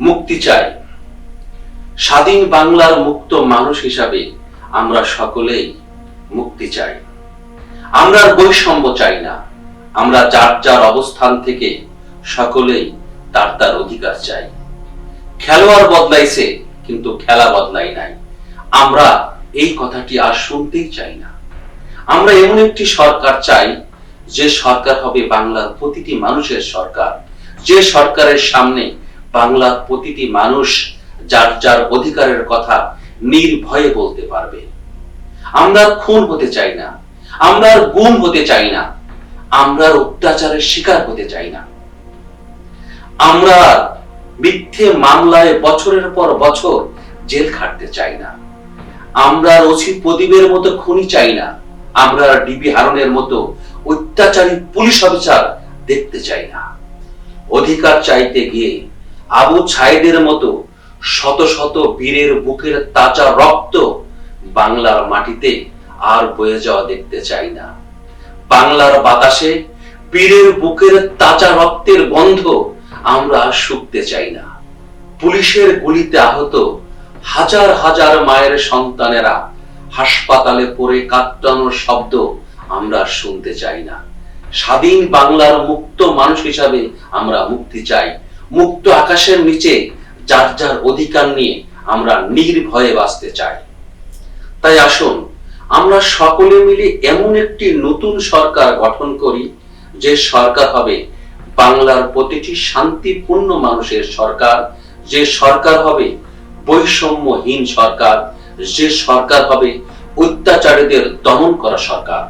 মুক্তি চাই। স্বাধীন বাংলার মুক্ত মানুষ হিসাবে আমরা সকলেই মুক্তি চাই। আমরা বৈষম্য চাই না। আমরা যার যার অবস্থান থেকে সকলেই তার তার অধিকার চাই। খেলোয়াড় বদলাইছে, কিন্তু খেলা বদলাই নাই। আমরা এই কথাটি আর শুনতেই চাই না। আমরা এমন একটি সরকার চাই, যে সরকার হবে বাংলার প্রতিটি মানুষের সরকার, যে সরকারের সামনে বাংলার প্রতিটি মানুষ যার যার অধিকারের কথা নির্ভয়ে বলতে পারবে। আমরা খুন হতে চাই না, আমরা গুম হতে চাই না, আমরা অত্যাচারের শিকার হতে চাই না। আমরা মিথ্যে মামলায় বছরের পর বছর জেল খাটতে চাই না। আমরা আর প্রদীপের মতো খুনি চাই না, আমরা ডিবি হারনের মতো অত্যাচারী পুলিশ অফিসার দেখতে চাই না। অধিকার চাইতে গিয়ে আবু ছাইদের মতো শত শত বীরের বুকের তাজা রক্ত বাংলার মাটিতে আর বয়ে যাওয়া দেখতে চাই না। বাংলার বাতাসে বীরের বুকের তাজা রক্তের গন্ধ আমরা শুকতে চাই না। পুলিশের গুলিতে আহত হাজার হাজার মায়ের সন্তানেরা হাসপাতালে পড়ে কাঁদটানোর শব্দ আমরা শুনতে চাই না। স্বাধীন বাংলার মুক্ত মানুষ হিসাবে আমরা মুক্তি চাই মুক্ত আকাশের নিচে যার যার অধিকার নিয়ে আমরা নির্ভয়ে বাঁচতে চাই। তাই আসুন, আমরা সকলে মিলে এমন একটি নতুন সরকার গঠন করি, যে সরকার হবে বাংলার প্রতিটি শান্তিপূর্ণ মানুষের সরকার, যে সরকার হবে বৈষম্যহীন সরকার, যে সরকার হবে অত্যাচারীদের দমন করা সরকার।